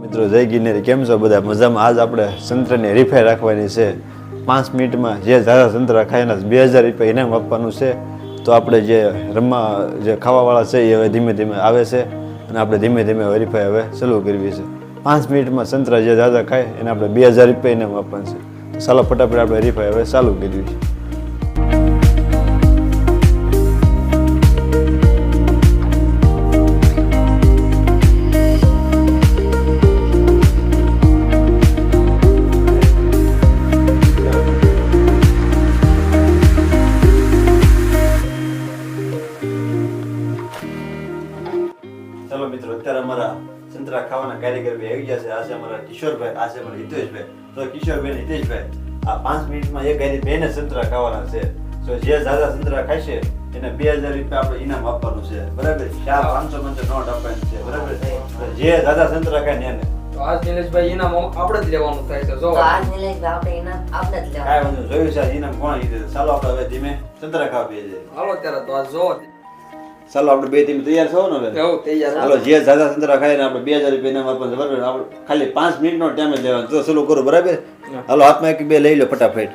મિત્રો, જય ગિરનેરી. કેમ છો બધા? મજામાં? આજ આપણે સંતરાની રિફાઈ રાખવાની છે. પાંચ મિનિટમાં જે ઝાઝા સંતરા ખાય એના બે હજાર રૂપિયા ઇનામ આપવાનું છે. તો આપણે જે રમવા, જે ખાવાવાળા છે એ હવે ધીમે ધીમે આવે છે અને આપણે ધીમે ધીમે હરીફાઈ હવે ચાલુ કરવી છે. પાંચ મિનિટમાં સંતરા જે ઝાઝા ખાય એને આપણે બે હજાર રૂપિયા ઇનામ આપવાનું છે. તો ચાલો ફટાફટ આપણે હરીફાઈ હવે ચાલુ કરવી છે. ભાઈ આવી ગયા છે આ છે અમારા કિશોરભાઈ આ છે અમારા હિતેશભાઈ. તો કિશોરભાઈ ને હિતેશભાઈ આ પાંચ મિનિટમાં એક ગાડી બેને સંતરા ખાવાના છે. તો જે ઝાઝા સંતરા ખાશે એને બે હજાર રૂપિયા આપણે ઇનામ આપવાનું છે. બરાબર? ચાર પાંચસો પંચો નોટ આપવાની છે બરાબર? તો જે ઝાઝા સંતરા ખાય ને એને. તો આજ દિનેશભાઈ ઇનામ આપણે જ લેવાનું થાય છે જો આજ નિલેશભાઈ આપણે ઇનામ આપણે જ કાંઈ લેવાનું વાંધો નહીં. જોયું છે ઇનામ કોણ લીધે ચાલો આપણે હવે ધીમે સંતરા ખાવા બે જઈએ હાલો ત્યારે તો આજ જો ચાલો આપણે બે તમે તૈયાર છો ને હાલો જે ઝાઝા સંતરા ખાય ને આપણે બે હજાર રૂપિયા આપવાનું બરાબર આપણે ખાલી પાંચ મિનિટનો ટાઈમ જ લેવાનો. તો ચાલુ કરો બરાબર. હાલો હાથમાં એક બે લઈ લો ફટાફટ.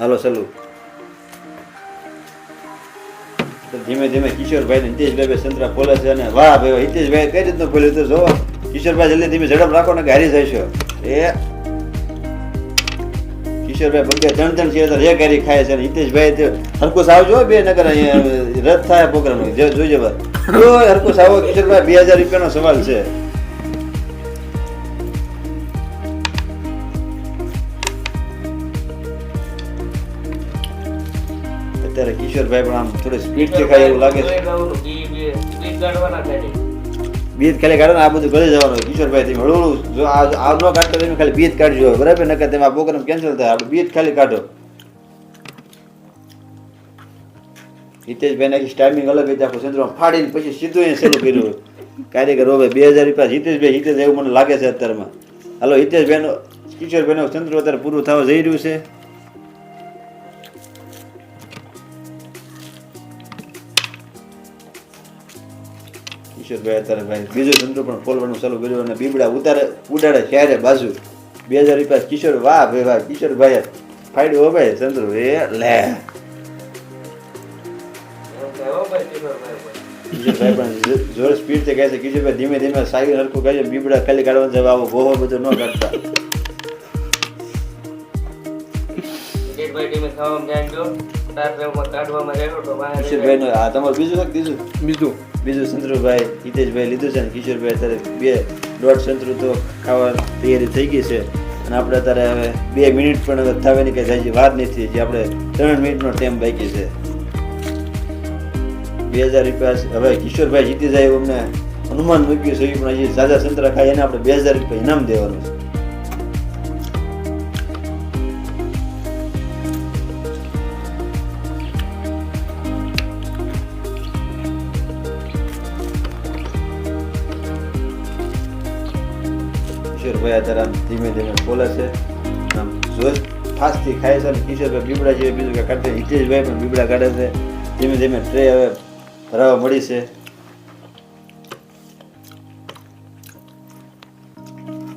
હાલો ચાલુ. ધીમે ધીમે કિશોરભાઈ ને હિતેશભાઈ સંતરા ખોલે છે અને વાહ ભાઈ હિતેશભાઈ કઈ રીતનું ખોલ્યું તો જો કિશોરભાઈ જલ્દી ધીમે ઝડપ રાખો ને ઘારી હારી જશો એ કિશોરભાઈ બબ્બે ત્રણ ત્રણ શેર રે કરી ખાય છે હિતેશભાઈ હરકુશ આવજો બે નગર અહીંયા રદ થાય પ્રોગ્રામ જોઈજો બસ હરકુશ આવો કિશોરભાઈ, બે હજાર રૂપિયાનો સવાલ છે. અત્યારે કિશોરભાઈ પણ આમ થોડી સ્પીડ દેખાય ખાય એવું લાગે છે. બીજ ખાલી કાઢો આ બધું ઘરે જવાનું કિશોરભાઈ, તમે હળવું જો આ ન કાઢતો તમે ખાલી બીજ કાઢજો બરાબર? નકર તમે આ પ્રોગ્રામ કેન્સલ થાય. આપણે બીજ ખાલી કાઢો. હિતેશભાઈ નાખી ટાઈમિંગ અલગ હતી આપણે સંદ્રમાં ફાડીને પછી સીધું અહીંયા શરૂ કર્યું કારીગર હવે, બે હજાર રૂપિયા હિતેશભાઈ, હિતેશ, એવું મને લાગે છે અત્યારમાં. હાલો, હિતેશભાઈનો કિશોરભાઈનો ચંદ્ર અત્યારે પૂરું થવા જઈ રહ્યું છે. કિશોરભાઈ અત્યારે ભાઈ બીજું ચંદ્ર પણ ખોલવાનું ચાલુ કર્યું અને બીબડા ઉતારે ઉડાડે ક્યારે? બાજુ. બે હજાર રૂપિયા કિશોર, વાહ ભાઈ, વાહ. કિશોરભાઈ ફાડ્યું હો ભાઈ ચંદ્ર એ લે. જોર સ્પીડથી કહે છે કિશોરભાઈ ધીમે ધીમે સાગર હરખું કહે છે બીબડા ખાલી કાઢવાનું આવો ગોહો બધું ન કાઢતા. કિશોરભાઈ નો આ તમારું બીજું છે કે બીજું. બીજું સંતરુભાઈ હિતેશભાઈ લીધું છે ને કિશોરભાઈ અત્યારે બે દોઢ સંતરુ તો ખાવા તૈયારી થઈ ગઈ છે. અને આપણે અત્યારે હવે બે મિનિટ પણ હવે થવાની કઈ થાય વાર નથી જે આપણે ત્રણ મિનિટનો ટાઈમ બાકી છે. બે હજાર રૂપિયા હવે કિશોરભાઈ જીતી જાય અમને અનુમાન મૂક્યું છે. એ પણ હજી સાજા સંતરા ખાઈ એને આપણે બે હજાર રૂપિયા ઇનામ દેવાનું છે. કિશોરભાઈ અત્યારે આમ ધીમે ધીમે બોલે આમ જોશ ફાસ્ટથી ખાય છે અને કિશોરભાઈ બીબડા જેવી બીજું કાંઈ કાઢે હિતેશભાઈ પણ બીબડા કાઢે છે. ધીમે ધીમે ટ્રે હવે ભરાવા મળી છે.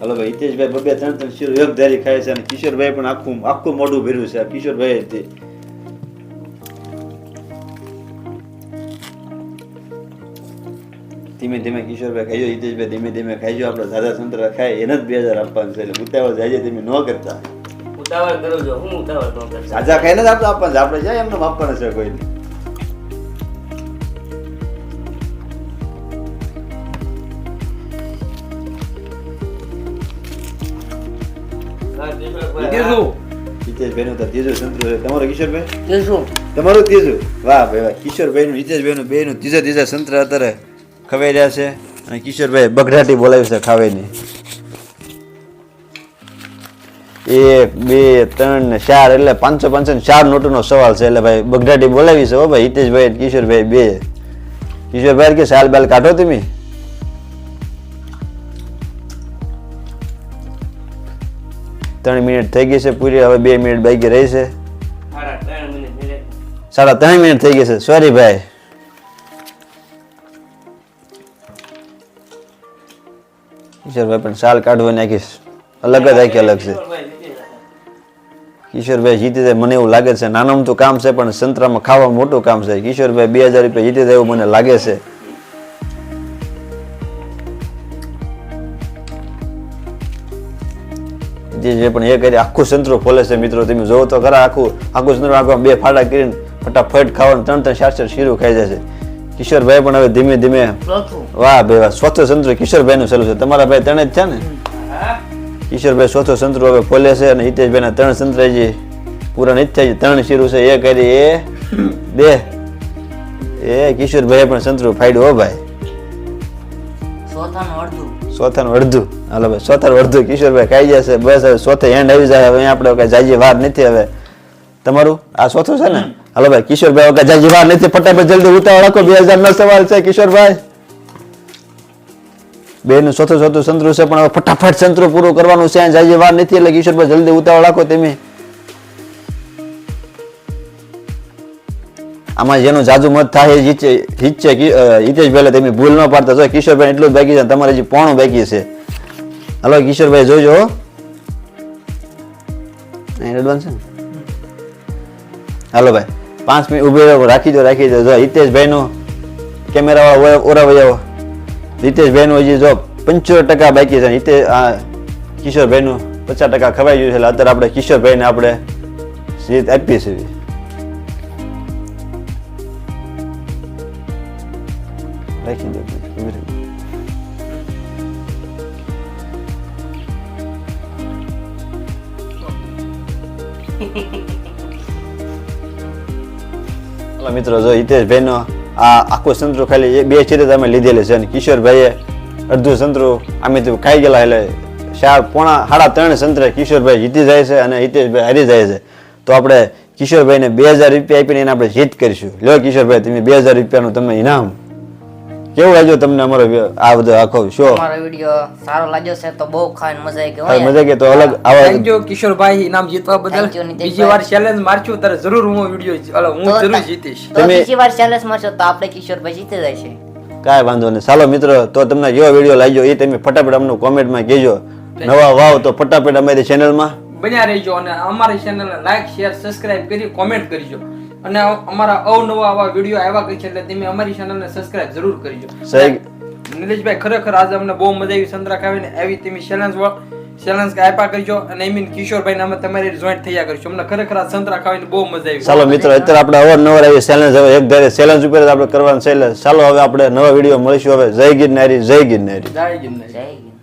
હલો ભાઈ હિતેશભાઈ બબે ત્રણ ત્રણ શીરો એક ધારી ખાય છે અને કિશોરભાઈ પણ આખું આખું મોઢું ભર્યું છે. કિશોરભાઈ ધીમે ધીમે કિશોરભાઈ ખાઈજો હિતેશભાઈ ધીમે ધીમે ખાઈજો આપણે દાદા સંતરા ખાય એને જ બે હજાર આપવાનું છે. એટલે ઉતાવળ જાય તમે ન કરતા. ઉતાવળ કરો છો. હું ઉતાવળ ન કરતા? સાજા ખાઈને જ આપણે આપવાનું છે. આપણે જાય એમને આપવાના છે કોઈ હા, કિશોરભાઈ, ત્રીજું હિતેશભાઈ નું તો ત્રીજું સંતરું છે. તમારો કિશોરભાઈ તમારું ત્રીજું? વાહ ભાઈ વાહ. કિશોરભાઈ નું હિતેશભાઈ નું બે નું ત્રીજા ત્રીજા સંત્ર અત્યારે ખવાઈ રહ્યા છે અને કિશોરભાઈ બગડાટી બોલાવી છે ખાવાની. એક બે ત્રણ ને ચાર એટલે પાંચસો પાંચસો ને ચાર નોટનો સવાલ છે એટલે ભાઈ બગડાટી બોલાવી છે હો ભાઈ હિતેશભાઈ કિશોરભાઈ બે. કિશોરભાઈ કે સાલ બાલ કાઢો તમે? ત્રણ મિનિટ થઈ ગઈ છે પૂરી હવે બે મિનિટ બાકી રહી છે. સાડા ત્રણ મિનિટ મિનિટ. સાડા ત્રણ મિનિટ થઈ ગઈ છે. સોરી ભાઈ. કિશોરભાઈ પણ શાલ કાઢવા આખી અલગ જ આખી અલગ છે. કિશોરભાઈ જીતી જાય. મને એવું લાગે છે. નાનું તો કામ છે, પણ સંતરામાં ખાવા મોટું કામ છે. કિશોરભાઈ બે હજાર રૂપિયા જીતી જાય એવું મને લાગે છે. જે પણ એ કરી, આખું સંતરું ફોલે છે મિત્રો. તમે જોવો તો ખરા, આખું આખું સંતરું આખું બે ફાડા કરીને ફટાફટ ખાવાનું ત્રણ ત્રણ ચાર શીરું ખાઈ જાય છે. કિશોરભાઈ પણ હવે ધીમે ધીમે વાહ બે વાહ ચોથો સંતરું કિશોરભાઈ નું ચાલુ છે. તમારા ભાઈ ત્રણે જ છે ને? કિશોરભાઈ ચોથો સંતરો હવે ખોલે છે અને હિતેશભાઈના ત્રણ સંતરાજી પૂરા નથી થાય. છે. ત્રણ શીરું છે એ કરી એ બે. એ કિશોરભાઈ પણ સંતરું ફાડ્યું હો ભાઈ. ચોથાનું અડધું. હાલો ભાઈ ચોથાનું અડધું. કિશોરભાઈ ખાઈ જશે બસ હવે ચોથે એન્ડ આવી જાય. હવે આપણે કઈ જાજી વાર નથી હવે. તમારું? આ ચોથું છે ને? હાલો ભાઈ કિશોરભાઈ વગર વાર નથી ફટાફટ જલ્દી ઉતાવળ રાખો બે હજાર નો સવાલ છે કિશોરભાઈ. બે નું ચોથું ચોથું સંતરું છે પણ હવે ફટાફટ સંતરું પૂરું કરવાનું છે જાય વાર નથી એટલે કિશોરભાઈ જલ્દી ઉતાવળ રાખો તમે. આમાં જેનું જાજુ મત થાય એ કિ- અ, હિતેશભાઈ તમે ભૂલ ન પાડતા જો કિશોરભાઈ એટલું જ બાકી છે તમારે જે પોણું બાકી છે. હલો કિશોરભાઈ જોજો એડવાન્સ છે ને? હાલો ભાઈ, પાંચ મિનિટ ઊભી રહો, રાખી દો રાખી દો. જો હિતેશભાઈનો કેમેરાવાળો ઓરાવી ઓરા વૈયાવો હિતેશભાઈનું હજી જો પંચોતેર ટકા બાકી છે. હિતે આ કિશોરભાઈનું પચાસ ટકા ખવાઈ ગયું છે. એટલે અત્યારે આપણે કિશોરભાઈને આપણે જીત આપીએ છીએ રાખી. હાલો મિત્રો જો હિતેશભાઈનો આ આખું સંતરું ખાલી બે ચીરે અમે લીધેલી છે અને કિશોરભાઈએ અડધું સંતરું અમે તો ખાઈ ગયેલા એટલે ચાર પોણા સાડા ત્રણ સંતરે કિશોરભાઈ જીતી જાય છે અને હિતેશભાઈ હારી જાય છે. તો આપણે કિશોરભાઈને બે હજાર રૂપિયા આપીને એને આપણે જીત કરીશું. લ્યો કિશોરભાઈ, તમે બે હજાર રૂપિયાનું તમે ઇનામ કેવું લાગ્યું તમને અમારો આ બધો આખો શો અમારો વીડિયો સારો લાગ્યો છે તો બહુ ખાઈને મજા આવી ગઈ મજા કે તો અલગ આવા થેન્ક યુ કિશોરભાઈ ઇનામ જીતવા બદલ. બીજી વાર ચેલેન્જ મારશું ત્યારે જરૂર હું વીડિયો હું જરૂર જીતીશ. તમે- બીજી વાર ચેલેન્જ મારશો તો આપણે કિશોરભાઈ જીતી જાય છે કાંઈ વાંધો નહીં. ચાલો મિત્રો તો તમને જેવો વીડિયો લાગ્યો એ તમે ફટાફટ અમને કોમેન્ટમાં કહેજો. નવા વાવ તો ફટાફટ અમારી ચેનલમાં બન્યા રહેજો અને અમારી ચેનલને લાઈક શેર સબસ્ક્રાઇબ કરી કોમેન્ટ કરજો. અને અમારા અવનવા આવા વીડિયો આવ્યા કરી છે એટલે તમે અમારી ચેનલને સબસ્ક્રાઇબ જરૂર કરજો. સહી. નિલેશભાઈ ખરેખર આજે અમને બહુ મજા આવી સંતરા ખાવીને આવી તમે ચેલેન્જ ચેલેન્જ આપ્યા કરજો અને આઈ મીન કિશોરભાઈ અમે તમારી જોઈન્ટ થયા કરજો અમને ખરેખર આ સંતરા ખાવીને બહુ મજા આવી. ચાલો મિત્રો અત્યારે આપણે અવારનવાર આવી ચેલેન્જ હવે એક ધારે ચેલેન્જ ઉપર આપણે કરવાનું છે એટલે ચાલો હવે આપણે નવા વીડિયો મળીશું. હવે જય ગિરનારી જય ગિરનારી. જય ગિરનારી. જય ગિરનાર.